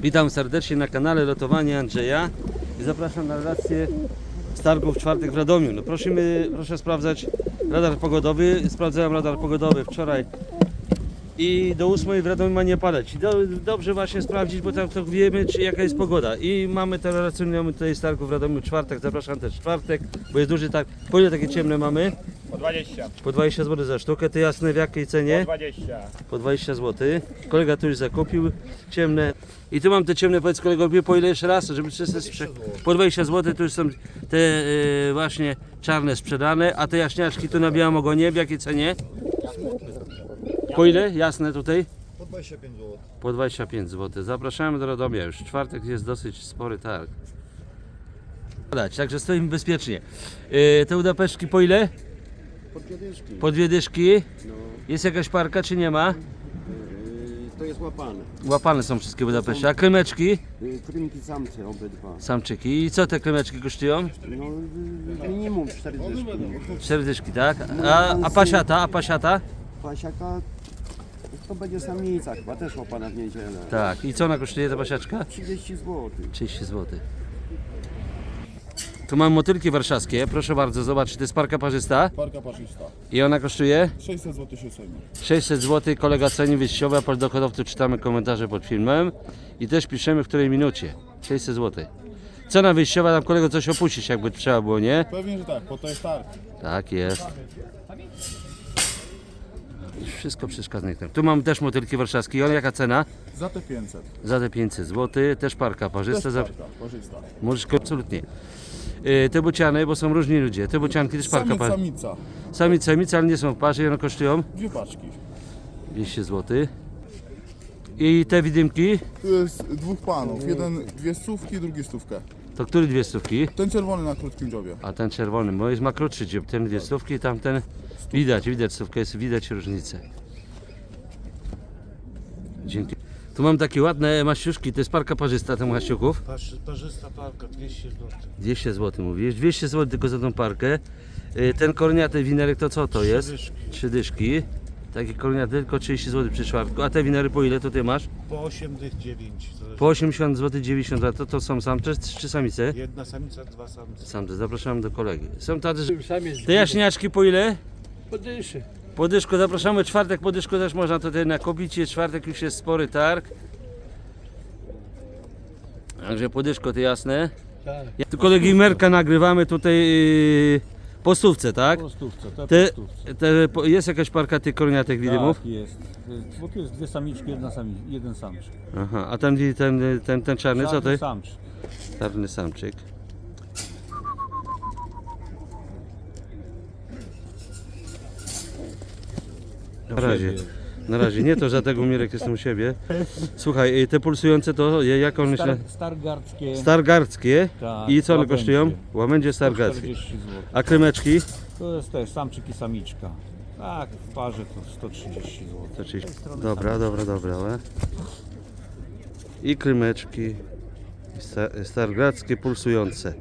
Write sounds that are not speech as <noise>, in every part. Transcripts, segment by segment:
Witam serdecznie na kanale Lotowanie Andrzeja i zapraszam na relację z targów w czwartek w Radomiu. No prosimy, proszę sprawdzać radar pogodowy. Sprawdzałem radar pogodowy wczoraj i do 8 w Radomiu ma nie padać. I Do, dobrze właśnie sprawdzić, bo tam to wiemy, czy jaka jest pogoda. I mamy te relacje tutaj z targów w Radomiu czwartek. Zapraszam też czwartek, bo jest duży targ. Po ile takie ciemne mamy? Po 20. Po 20 zł za sztukę. Te jasne w jakiej cenie? 20. po 20 zł. Kolega tu już zakupił ciemne. I tu mam te ciemne, powiedz kolego, po ile jeszcze raz, żeby wszyscy sprze... Po 20 zł tu już są te e, właśnie czarne sprzedane, a te jaśniaczki tu na białym ogonie, w jakiej cenie? Po ile? Jasne tutaj? Po 25 zł. Po 25 zł. Zapraszamy do Radomia już. Czwartek jest dosyć spory targ. Dać, Także stoimy bezpiecznie. E, te udapeszki po ile? Po dwie dyszki. Po dwie dyszki. No, Jest jakaś parka czy nie ma? yy, to jest łapane. Łapane są wszystkie Budapeszcze. A krymeczki? Yy, krymki samce obydwa. Samczyki. I co te krymeczki kosztują? No, yy, minimum 4 dyszki. Cztery dyszki, tak? A, a pasiata, a pasiata? Pasiaka to będzie samica chyba, też łapana w niedzielę. Tak. I co ona kosztuje ta pasiaczka? 30 zł. 30 zł. Tu mam motylki warszawskie, proszę bardzo, zobaczcie, to jest parka parzysta Parka parzysta. i ona kosztuje 600 zł się ceni. 600 zł, kolega ceni wyjściowe, po dochodowcu czytamy komentarze pod filmem i też piszemy w której minucie. 600 zł. Cena wyjściowa, tam kolego coś opuścić jakby trzeba było, nie? Pewnie, że tak, bo to jest targ. Tak jest. Wszystko wskaźnikach. Tu mam też motylki warszawskie. I ona jaka cena? Za te 500. Za te 500 zł. Też parka parzysta. Za... parka parzysta. Możesz absolutnie. Yy, te bociany, bo są różni ludzie. Te bocianki też parka samica. Samice, samice, ale nie są w parze i one kosztują Dwie paczki. 200 zł. I te widymki, Tu jest dwóch panów. Jeden dwie stówki, drugi stówkę. to który dwie stówki? Ten czerwony na krótkim dziobie. A ten czerwony, bo jest ma krótszy dziób, ten dwie stówki, tamten widać, widać stówkę, jest widać różnicę. Dzięki. Tu mam takie ładne maściuszki, to jest parka parzysta tych maściuków. Parz, parzysta parka 200 zł. 200 zł mówisz, 200 zł tylko za tą parkę. Y, Ten korniaty winerek to co to jest? dyszki. Trzy dyszki. Takie korniaty tylko 30 zł przy czwartku. A te winery po ile tutaj masz? Po 8 dych 9. Zależy. Po 80 zł 90 zł. To, to są samce czy samice? Jedna samica, dwa samce. Samce, zapraszam do kolegi. Są tacy, że... Te jaśniaczki po ile? Podyszy. Po dyszku, zapraszamy czwartek, po dyszku też można tutaj nakupić. Jest Czwartek już jest spory targ. Także po dyszku to jasne. Tak. Tu kolegi Merka nagrywamy tutaj yy, po stówce, tak? Po stówce, te, Te, po stówce. te, po- jest jakaś parka tych korniatek widymów? Tak, jest. Bo tu jest dwie samiczki, jedna sami, jeden samczyk. Aha, a ten, wi- ten, ten, ten czarny, co to jest? samczyk. Czarny samczyk. Na razie. Na razie, nie to, że tego Mirek jestem u siebie. Słuchaj, y, te pulsujące to je- jak one się... Star, stargardzkie. Stargardzkie. Tak, I co one łabędzie. kosztują? Łabędzie stargardzkie. 40 zł. A krymeczki? To jest też samczyk i samiczka. Tak, w parze to 130 zł. To czyli... Dobra, dobra, dobra. ale- I krymeczki. I sta- Stargardzkie pulsujące.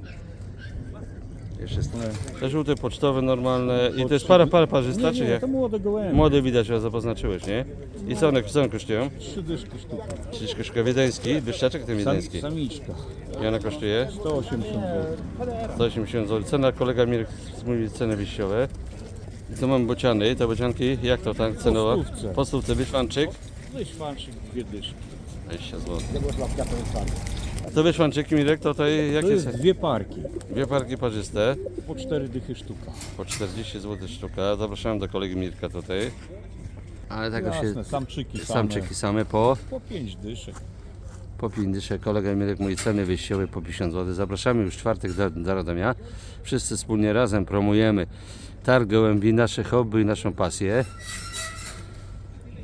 Jeszcze jest... Te żółte pocztowe normalne. I to jest para, para parzysta, czy Nie, jak? to młode gołębie. Młode widać, że zapoznaczyłeś, nie? I co one, co one kosztują? Trzy dyszki sztuka. Wiedeński, wyszczaczek ten Sam, wiedeński. samiczka. I ona kosztuje 180 zł. 180 zł. Cena kolega Mirek mówi ceny wyjściowe. I tu mamy bociany, te bocianki, jak to tak cenowa? stówce. Po stówce, wyszwanczyk Wyświanczyk, dwie dyszki. 20 zł. A to wyszwanczyki Mirek, to tutaj To jakie jest są? dwie parki. Dwie parki parzyste, Po cztery dychy sztuka. po 40 zł sztuka. Zapraszam do kolegi Mirka tutaj. Ale tak się... Jasne, samczyki same. Samczyki same po Po pięć dyszek. Po 50 kolega Mirek mój ceny wyjściowe po 50 zł. Zapraszamy już w czwartek do, do Radomia. Wszyscy wspólnie razem promujemy targ gołębi, nasze hobby i naszą pasję.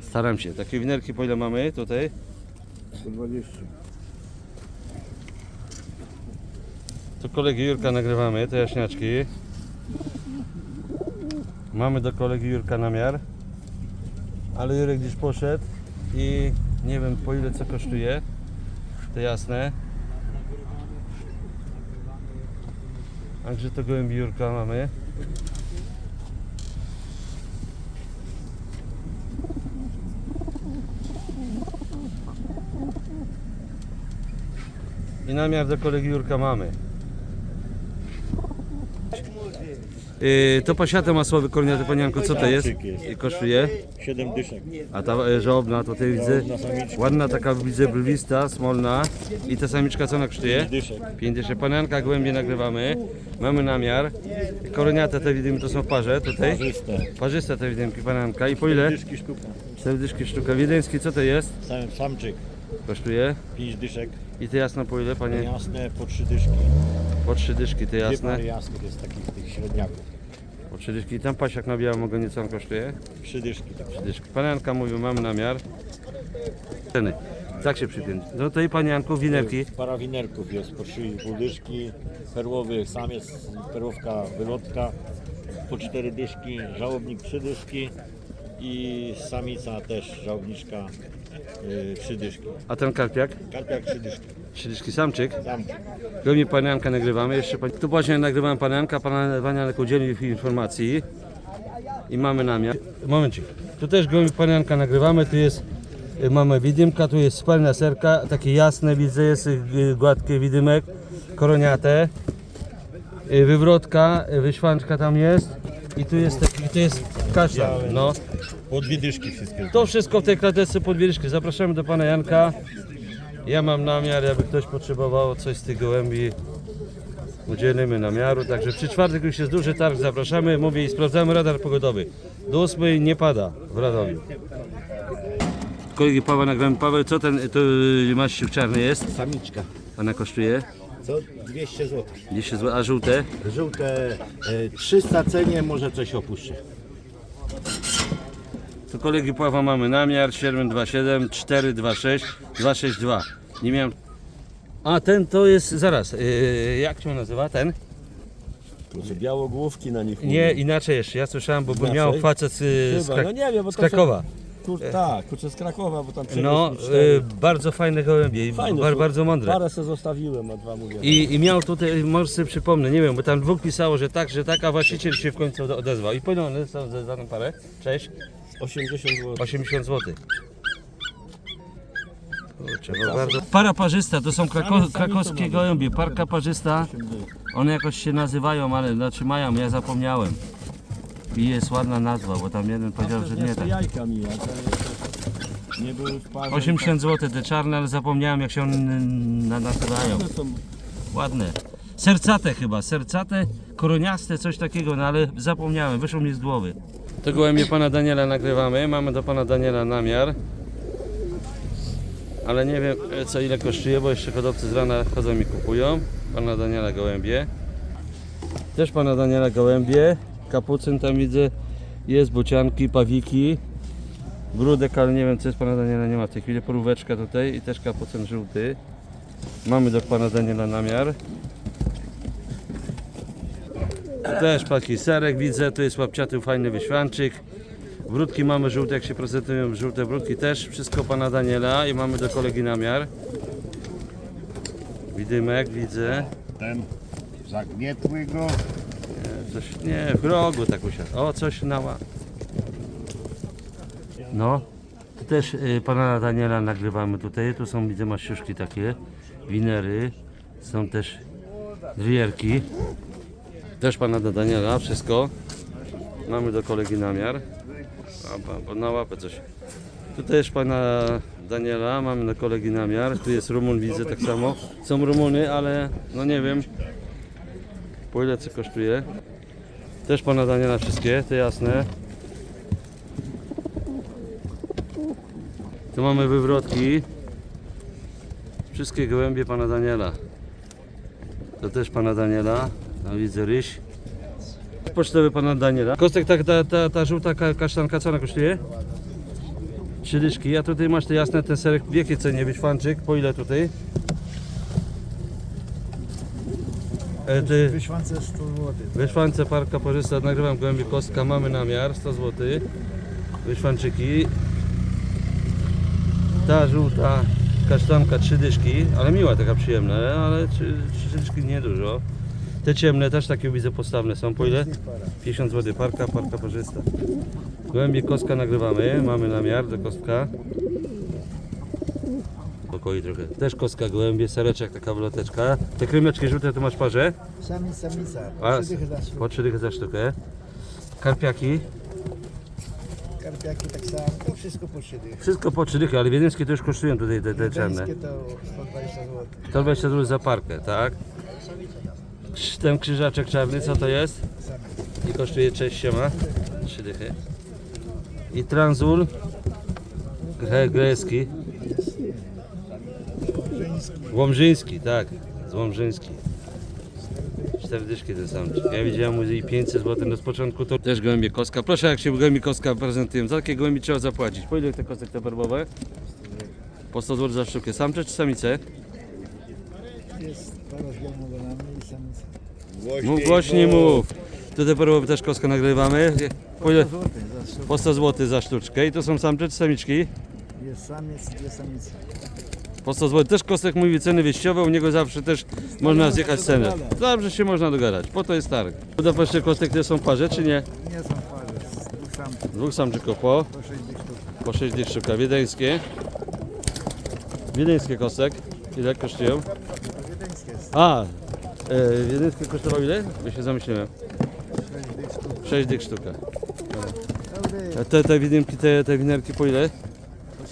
Staram się. Takie winerki po ile mamy tutaj? 120. Tu kolegi Jurka nagrywamy, te jaśniaczki. Mamy do kolegi Jurka namiar. Ale Jurek gdzieś poszedł i nie wiem po ile co kosztuje. To jasne. Także to gołębi Jurka mamy. I namiar do kolegi Jurka mamy. Yy, to pasiate masłowe korniate panianko, co to jest? I kosztuje? 7 dyszek. A ta e, żołobna tutaj widzę, ładna taka widzę brwista, smolna. I ta samiczka co ona kosztuje? Dyszek. 50. Panianka głębie nagrywamy. Mamy namiar. Koroniate te widzimy to są w parze tutaj. Parzyste. Parzyste te widymki panianka. I po ile? Dyszki sztuka. Cztery dyszki sztuka. Wiedeński co to jest? Sam, samczyk. Kosztuje. 5 dyszek. I te jasno po ile panie? Jasne po 3 dyszki. Po trzy dyszki te Dwie jasne. pary jasnych jest takich tych średniaków. Trzy dyszki. Tam pasiak na białym ogonie co on kosztuje? 3 dyszki. Tak. Trzy dyszki. Panianka mówił, mamy namiar. Ceny. Tak się przypiąć. No to i panianku, winerki. Para winerków jest po 3,5 dyszki. Perłowy samiec, perłowka wylotka po 4 dyszki. Żałobnik 3 dyszki. I samica też żałobniczka 3 dyszki. A ten karpiak? Karpiak 3 dyszki. Trzy dyszki samczyk. Samczyk. Głębiej paniankę nagrywamy. Jeszcze pani... Tu właśnie nagrywam panianka, pana panianek udzielił informacji. I mamy namiar. Momencik. Tu też głębiej panianka nagrywamy. Tu jest y, mamy widymka, tu jest spalna serka, takie jasne widzę, jest y, gładkie widymek, koroniate. Y, Wywrotka, y, tam jest. I tu jest taki, to jest kasztan. No. Po dwie dyszki wszystkie. To wszystko w tej klatce podwierzchni. Zapraszamy do pana Janka. Ja mam namiar, jakby ktoś potrzebował coś z tych gołębi, udzielimy namiaru. Także przy czwartek już jest duży targ, zapraszamy. Mówię i sprawdzamy radar pogodowy. Do 8 nie pada w Radomiu. Kolegi Paweł nagramy. Paweł, co ten to y, maściuk czarny jest? Samiczka. Ona kosztuje? Co? 200 zł. 10 zł, a żółte? Żółte e, 300 cenie, może coś opuszczę. To kolegi Pawła mamy namiar 727 426 262. Nie miałem. A ten to jest zaraz. Yy, jak się nazywa ten? Może białogłówki na nich Nie, inaczej jeszcze. Ja słyszałem, bo Inaczej? miał facet z, z, Chyba, Krak- no nie wiem, bo z to są- Krakowa. Kur, tak, kurczę z Krakowa, bo tam No, cztery. yy, bardzo fajne gołębie Fajne bar, są. bardzo mądre. Parę se zostawiłem, a dwa mówię. I, I miał tutaj, może sobie przypomnę, nie wiem, bo tam dwóch pisało, że tak, że tak, a właściciel się w końcu ode- odezwał. I one są za za tą parę? Cześć. 80 zł. 80 zł. Kurczę, bo bardzo... Para parzysta, to są krako, krakowskie gołębie. Parka parzysta, one jakoś się nazywają, ale znaczy mają, ja zapomniałem. I jest ładna nazwa, bo tam jeden powiedział, że nie tak. jajka mija, to jest, nie były w parze. 80 zł te czarne, ale zapomniałem jak się one na- nazywają. Są Ładne. Sercate chyba, sercate, koroniaste, coś takiego, no ale zapomniałem, wyszło mi z głowy. To gołębie pana Daniela nagrywamy, mamy do pana Daniela namiar. Ale nie wiem e, co ile kosztuje, bo jeszcze hodowcy z rana chodzą i kupują. Pana Daniela gołębie. Też pana Daniela gołębie. Kapucyn tam widzę. Jest bocianki, pawiki. Brudek, ale nie wiem co jest pana Daniela, nie ma w tej chwili. Poróweczka tutaj i też kapucyn żółty. Mamy do pana Daniela namiar. Też taki serek widzę, tu jest łapciaty fajny wyświanczyk. Wrótki mamy żółte, jak się prezentują żółte wrótki też. Wszystko pana Daniela i mamy do kolegi namiar. Widymek widzę. Ten zagnietły go. Nie, Coś, nie, w rogu tak usiadł. O, coś nała. No, tu też y, pana Daniela nagrywamy tutaj. Tu są widzę maściuszki takie, winery. Są też zwierki. Też pana do Daniela, wszystko. Mamy do kolegi namiar. A, na łapę coś. Tu też pana Daniela, mamy do kolegi namiar. Tu jest Rumun, widzę tak samo. Są Rumuny, ale no nie wiem po ile co kosztuje. Też pana Daniela wszystkie, te jasne. Tu mamy wywrotki. Wszystkie gołębie pana Daniela. To też pana Daniela. A widzę ryś. Pocztowy pana Daniela. Kostek, ta, ta, ta, ta żółta ka- kasztanka co ona kosztuje? Trzy dyszki. A tutaj masz te jasne, ten serek w jakiej cenie wyświanczyk? Po ile tutaj? E, ty... Wyśwance 100 zł. Parka parzysta, nagrywam gołębie kostka, mamy namiar 100 zł. Wyszwanczyki. Ta żółta kasztanka, trzy dyszki, ale miła, taka przyjemna, ale trzy, trzy dyszki niedużo. Te ciemne też takie widzę postawne są, po ile? 50 zł parka, parka parzysta. Gołębie kostka nagrywamy, mamy namiar do kostka. Pokoi trochę. Też kostka gołębie, sereczek, taka wloteczka. Te krymeczki żółte to masz parze? Samica, samica. A, Trzy po 3 dychy za sztukę. Karpiaki, Karpiaki tak samo. To wszystko po trzy dychy. wszystko po 3 dychy, ale wiedeńskie to już kosztują tutaj te, te czarne. Wiedeńskie to 120 zł. 120 zł za parkę, tak? Ten krzyżaczek czarny, co to jest? I kosztuje 6 siema, 3 dychy. I transul gre, grecki. Łomżyński, tak, z Łomżyński. 4 dyszki ten. Ja widziałem mu i 500 zł, no z początku to też gołębie koska. Proszę jak się gołębie koska prezentują, za takie gołębie trzeba zapłacić. Po ile te kostek te barbowe? Po 100 zł za sztukę. Samcze czy samice? Jest para z i. Mów głośniej mów. Tutaj perłowy też kostkę nagrywamy. Po, ile? Złoty za sztukę. po 100 zł za sztuczkę. I to są samcze czy samiczki? Jest samiec, dwie samice. Po 100 zł. Też kostek mówi ceny wyjściowe, u niego zawsze też można zjechać cenę. Dobrze się można dogadać, po to jest targ. W Budapeszcie kostek te są parze, czy nie? Nie są parze, dwóch samców. Dwóch samczyków po, Po 6 dych sztuk. po 6 dych sztuka. Wiedeńskie. Wiedeńskie kostek. Ile kosztują? Wiedeńskie jest. A, e, wiedeńskie kosztowały ile? Bo się zamyśliłem. 6 dych sztuk. 6 dych sztuka. Te, te widymki, te, te winerki po ile?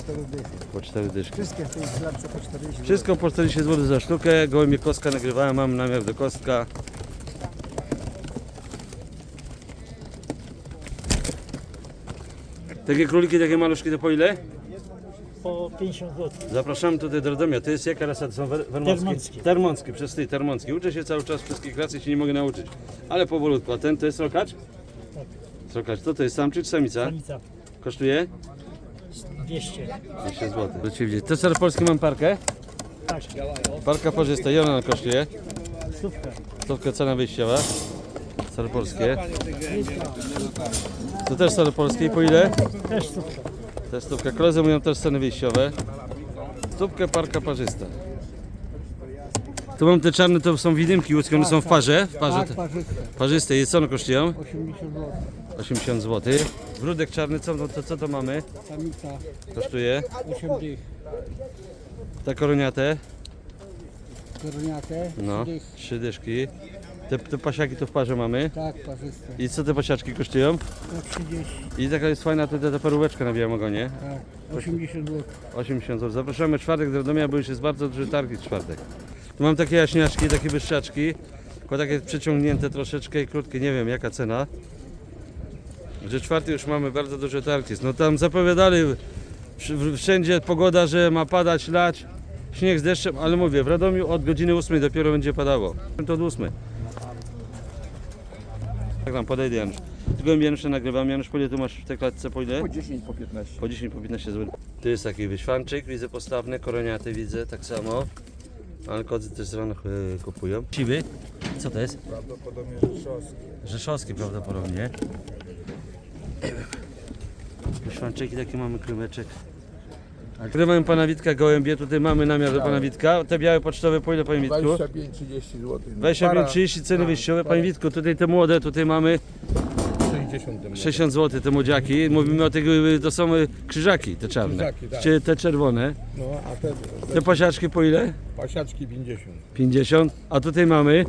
Po 4 dychy. Po 4 dyszki. Wszystkie w tej klatce po 40 zł. Wszystko po 40 zł za sztukę. Gołębie kostka nagrywałem, mam namiar do kostka. Takie króliki, takie maluszki to po ile? Po 50 zł. Zapraszamy tutaj do Radomia. To jest jaka rasa? To są wer-. Termockie, przez ty, termockie. Uczę się cały czas wszystkich ras i się nie mogę nauczyć. Ale powolutku. A ten to jest rokacz? Tak. Rokacz. To to jest samczyk czy samica? Samica Kosztuje? 200. 200 zł. Widzieć. To polski mam parkę? Tak, Parka parzysta. I ona kosztuje? stówka. Stówka cena wyjściowa. Sale polskie. To też sale polskie. I po ile? Też stówka. Też stówka. Koledzy mówią też ceny wyjściowe. Stówkę parka parzysta. Tu mam te czarne, to są widymki łódzkie, one są w parze. W parze te, parzyste. parzyste. I co one kosztują? 80 zł. 80 zł. Wródek czarny, co, no to, co to mamy? Samica Kosztuje. 8 dych. Ta koroniate, Koroniate. no, trzy dyszki. Te, te pasiaki to w parze mamy. Tak, parzyste. I co te pasiaczki kosztują? Po 30. I taka jest fajna tutaj ta perłóweczka na białym ogonie. Tak. 80 zł. 80 zł. Zapraszamy czwartek do Radomia, bo już jest bardzo duży targ w czwartek. Tu mam takie jaśniaczki, takie wyższaczki. Tylko takie przyciągnięte troszeczkę i krótkie, nie wiem jaka cena. Że czwarty już mamy bardzo duży targ jest. No tam zapowiadali wsz- wszędzie pogoda, że ma padać, lać, śnieg z deszczem, ale mówię, w Radomiu od godziny 8 dopiero będzie padało. To od 8. Tak tam podejdę Janusz. Tylko Janusza nagrywam. Janusz, po ile tu masz w tej klatce, po ile? Po 10, po 15. Po 10, po 15 zł. Tu jest taki wyświanczyk, widzę postawny, koroniaty widzę, tak samo. Ale kodzy też z rano e, kupują. Siwy? Co to jest? Prawdopodobnie rzeszowski. Rzeszowski prawdopodobnie. Wyświanczyki, taki mamy krymeczek. A Tutaj mamy pana Witka gołębie, tutaj mamy namiar do pana Witka. Te białe pocztowe po ile panie Witku? 25-30 zł. 25-30 ceny wyjściowe. Panie Witku, tutaj te młode, tutaj mamy 60 60 zł te młodziaki. Mówimy o tych, y, to są y, krzyżaki te czarne. Krzyżaki, tak. Czy te czerwone. No, a te, Te pasiaczki po ile? pasiaczki 50. 50. A tutaj mamy,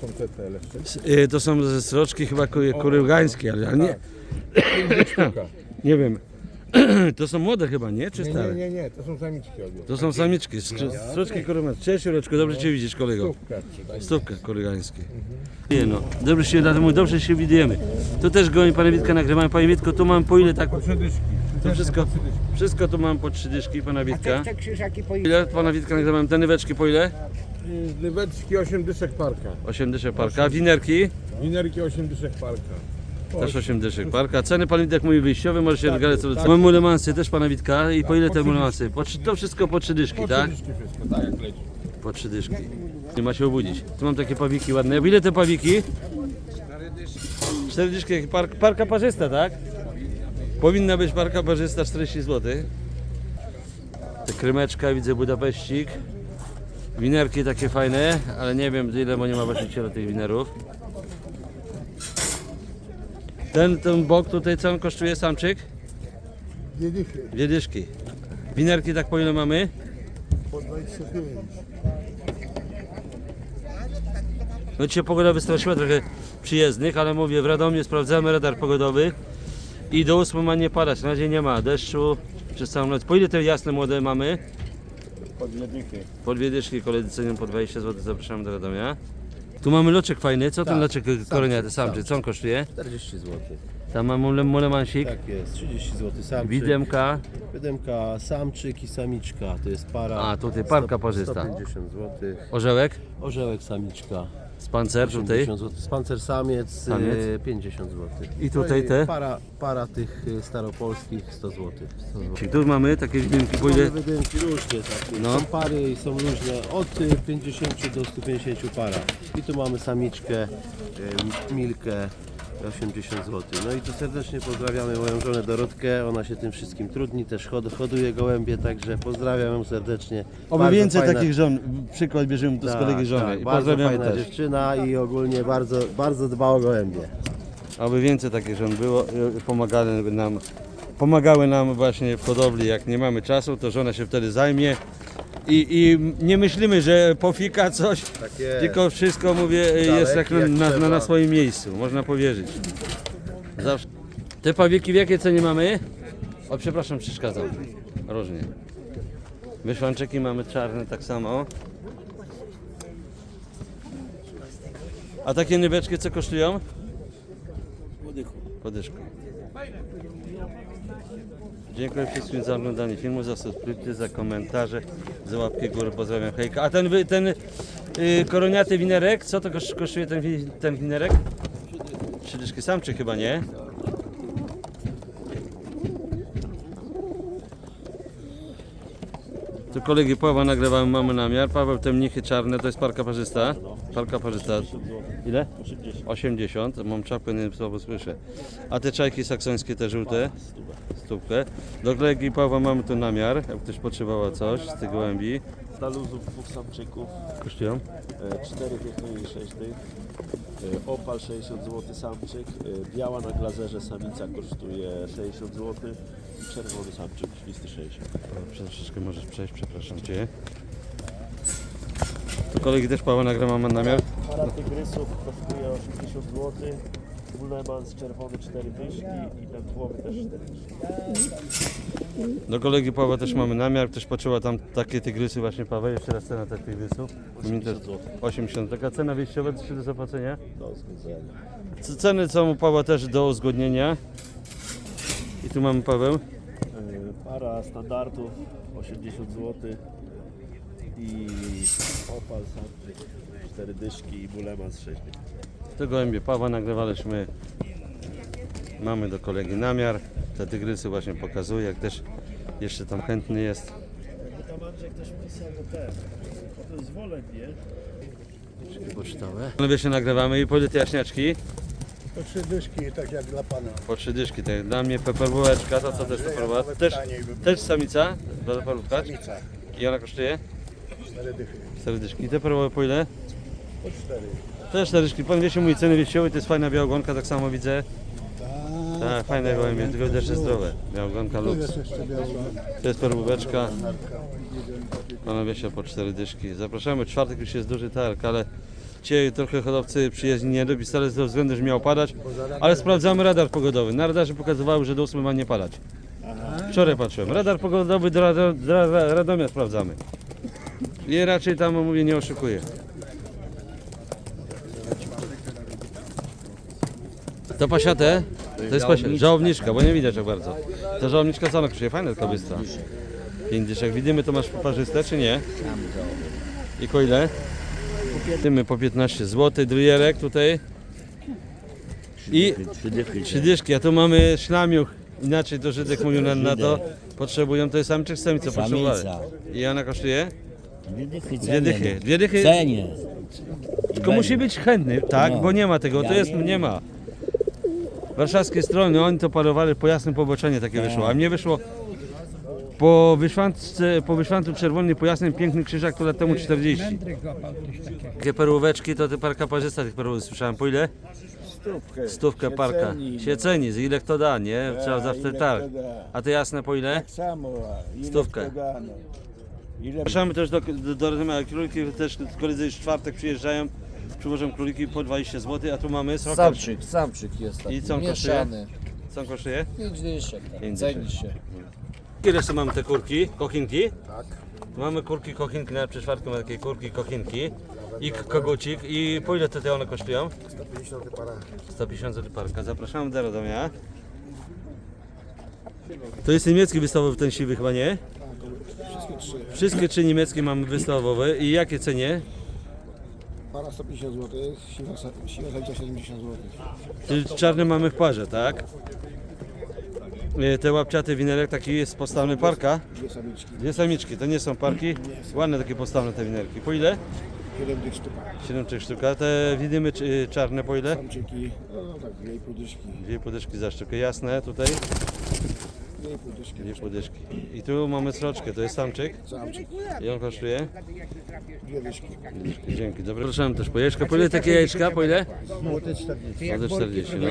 Są te te lepsze. s- y, to są ze sroczki chyba ku- kurygańskie, ale ale nie, Sztuka. Nie wiem. <clears throat> To są młode chyba, nie? Czy Nie, nie, stare? nie, nie, to są samiczki obie. To są samiczki, sroczki kurygańskie. Cześć Jureczko, dobrze Cię widzieć kolego. Stówka. daj. Stówka korygańskie. Nie no, dobrze się, dlatego dobrze się widujemy. Tu też gołębie Pana Witka nagrywamy. Panie Witko, tu mam po ile tak? Trzy dyszki. To wszystko, wszystko tu mam po trzy dyszki Pana Witka. Te krzyżaki po ile? Ile Pana Witka nagrywałem? Te nyweczki po ile? Leweczki 8 dyszek parka. 8 dyszek parka. Winerki? Winerki 8 dyszek parka. Też 8 dyszek parka. Ceny pan Witek mówi wyjściowe, może się dogadać co do Mamy mulemansy też pana Witka i po ile te mulemansy? Po, trzy- to wszystko po trzy dyszki, tak? Dyszki wszystko, tak jak leci. Po trzy dyszki. Nie ma się obudzić. Tu mam takie pawiki ładne. Ile te pawiki? Cztery dyszki. Park, parka parzysta, tak? Powinna być parka parzysta 40 zł. Te krymeczka, widzę Budapeścik. Winerki takie fajne, ale nie wiem ile, bo nie ma właściciela tych winerów. Ten, ten bok tutaj co on kosztuje samczyk? Dwie dychy. Dwie dyszki. Winerki tak po ile mamy? Po 25. No dzisiaj pogoda wystraszyła trochę przyjezdnych, ale mówię, w Radomiu sprawdzamy radar pogodowy i do 8 ma nie padać. Na razie nie ma deszczu przez całą noc. Po ile te jasne młode mamy? Po dwie dychy. Po dwie dyszki koledzy cenią po 20 zł. Zapraszamy do Radomia. Tu mamy loczek fajny. Co ten Tak, loczek koroniaty, samczy? samczyk. Co on kosztuje? 40 zł. Tam mamy mulemansik, Tak jest, 30 zł samczyk. widemka. Widemka, samczyk i samiczka, to jest para. A, tutaj parka parzysta. 150 zł. Orzełek, Orzełek samiczka. Spancer tutaj. 80 zł. Spancer samiec, Samiec. e, 50 zł. I tutaj te? Para, para tych e, staropolskich 100 zł. 100 zł. Czyli tu mamy takie po ile? Mamy wydymki różnie takie. No. Są pary i są różne od y, 50 do 150 para. I tu mamy samiczkę, y, milkę 80 zł. No i tu serdecznie pozdrawiamy moją żonę Dorotkę. Ona się tym wszystkim trudni, też hod, hoduje gołębie, także pozdrawiam ją serdecznie. Oby Bardzo więcej fajna- takich żon. Przykład bierzemy tu z tak, kolegi żony. tak, I bardzo pozdrawiamy fajna też. dziewczyna i ogólnie bardzo, bardzo dba o gołębie. Aby więcej takich żon było, y, pomagały nam, pomagały nam właśnie w hodowli. Jak nie mamy czasu, to żona się wtedy zajmie. I, i nie myślimy, że pofika coś, Tak jest. tylko wszystko mówię jest jak, jak na, na, trzeba. na swoim miejscu, można powiedzieć. Zawsze. Te pawieki w jakiej cenie mamy? O przepraszam, przeszkadzam. Różnie. Wyszłanczyki mamy czarne tak samo. A takie nyweczki co kosztują? Podyszku. Dziękuję wszystkim za oglądanie filmu, za subskrypcję, za komentarze, za łapki w górę. Pozdrawiam, hejka. A ten, ten y, koroniaty winerek, co to kosz- kosztuje ten, ten winerek? Trzy dyszki samczy chyba, nie? Tu kolegi Pawła nagrywamy, mamy namiar. Paweł, te mnichy czarne, to jest parka parzysta. Parka parzysta. Ile? 80. Mam czapkę, nie słabo słyszę. A te czajki saksońskie, te żółte? Stówkę. Do kolegi Pawła mamy tu namiar, jak ktoś potrzebował coś z tych gołębi. Dla luzów dwóch samczyków. Kosztują? E, 4 dychy i 6 dych. E, Opal 60 zł samczyk. E, Biała na glazerze samica kosztuje 60 zł. Czerwony samczyk świsty 60. O, Troszeczkę możesz przejść, przepraszam Cię. Tu kolegi też Pawła nagra, mamy namiar. Para tygrysów kosztuje 80 zł. Ulemans czerwony 4 dyszki i ten tłowy też 4 dyszki. Do kolegi Pawła też mamy namiar, ktoś potrzeba tam takie tygrysy właśnie Paweł, jeszcze raz cena tych tygrysów. 80 zł. 80, taka cena wyjściowa czy do zapłacenia? Do zgodzenia. C- Ceny są u Pawła też do uzgodnienia. I tu mamy Paweł. E, Para standardów 80 zł. I opal samczyk 4 dyszki i bulemans 6 dych. To gołębie Pawła nagrywaliśmy. Mamy do kolegi namiar. Te tygrysy właśnie pokazuje, jak też jeszcze tam chętny jest. Bo tam Andrzej ktoś pisał, że ten, to jest wolek, nie? Pocztowe. Panowie się nagrywamy i po ile te jaśniaczki? Po trzy dyszki, tak jak dla pana. Po trzy dyszki. Tak. Dla mnie peperbułeczka, to co też peperbuła? Też, też samica? Peperbułka? Samica, I ona kosztuje? cztery dychy. Cztery dyszki. Te perłowe po ile? Po cztery. Też cztery dyszki. Pan wiecie mój ceny wieściowy, to jest fajna białogonka, tak samo widzę. Tak, fajne gołębie, tylko też jest zdrowe. Białogonka lux. jeszcze biała. To jest perłóweczka. Panowie się po cztery dyszki. Zapraszamy, czwartek już jest duży targ, ale dzisiaj trochę hodowcy przyjezdni nie lubi stale ze względu, że miał padać. Ale sprawdzamy radar pogodowy. Na radarze pokazywały, że do 8 ma nie padać. Wczoraj patrzyłem. Radar pogodowy do, do Ra- Radomia sprawdzamy. I raczej tam, mówię, nie oszukuje. To pasiatę? To jest pasiatę. Żałobniczka, bo nie widać jak bardzo. To żałobniczka co ona kosztuje? Fajna taka bystra. 5 dyszek. Widzimy, to masz parzyste, czy nie? I ko ile? Widzimy po 15 zł. Drierek tutaj. I trzy dyszki. A tu mamy szlamiuch. Inaczej to Żydek mówił na, na to. Potrzebują, to jest samczyk z samicy potrzebowali. I ona kosztuje? Dwie dychy Dwie dychy. Dwie dychy. Cenie. Tylko musi być chętny, tak? Bo nie ma tego, to jest, nie ma. Warszawskie strony, oni to parowali po jasnym poboczenie takie wyszło, a mnie wyszło po wyszwantce, po wyszwantu czerwonym, po jasnym pięknym krzyżak to lat temu 40. Takie perłóweczki to ty parka parzysta tych perłów słyszałem, po ile? Stówkę. Stówkę parka. Się ceni, z ile kto da, nie? Trzeba zawsze targ. A te jasne po ile? Samo, ile Stówkę. kto da, no. Ile Zapraszamy też do, do, do rozmawiania króliki, też koledzy już w czwartek przyjeżdżają, przywożą króliki po 20 zł, a tu mamy sroka. Samczyk, samczyk jest taki I co on mieszany. Co on kosztuje? 5 dyszek, Pięć ceni się. Są mamy te kurki, kochinki? Tak. Mamy kurki, kochinki, nawet przy czwartku mamy takie kurki, kochinki i k- kogucik. I po ile te, te one kosztują? 150 zł para. 150 zł parka. Zapraszamy do Radomia. To jest niemiecki wystawowy ten siwy chyba, nie? Wszystkie trzy. Wszystkie trzy niemieckie mamy wystawowe. I jakie cenie? Para 150 zł, siwa, siwa samica 70 zł. Czyli czarne mamy w parze, tak? E, Te łapciate winerek taki jest postawny parka. Dwie samiczki, Dwie samiczki, to nie są parki. Ładne takie postawne te winerki. Po ile? 7 tych sztuk. 7 tych sztuk. A te widymy czy- czarne po ile? Samczyki, no tak, dwie i pół dyszki. Dwie podyszki za sztukę, jasne. Tutaj Dwie i pół dyszki. dwie podyszki. I tu mamy sroczkę, to jest samczyk. Samczyk, I on kosztuje? dwie dyszki. Dzięki, dobra. Proszę też po jajeczka. Po ile takie jajeczka? Po ile? Złote 40. Złote 40, no.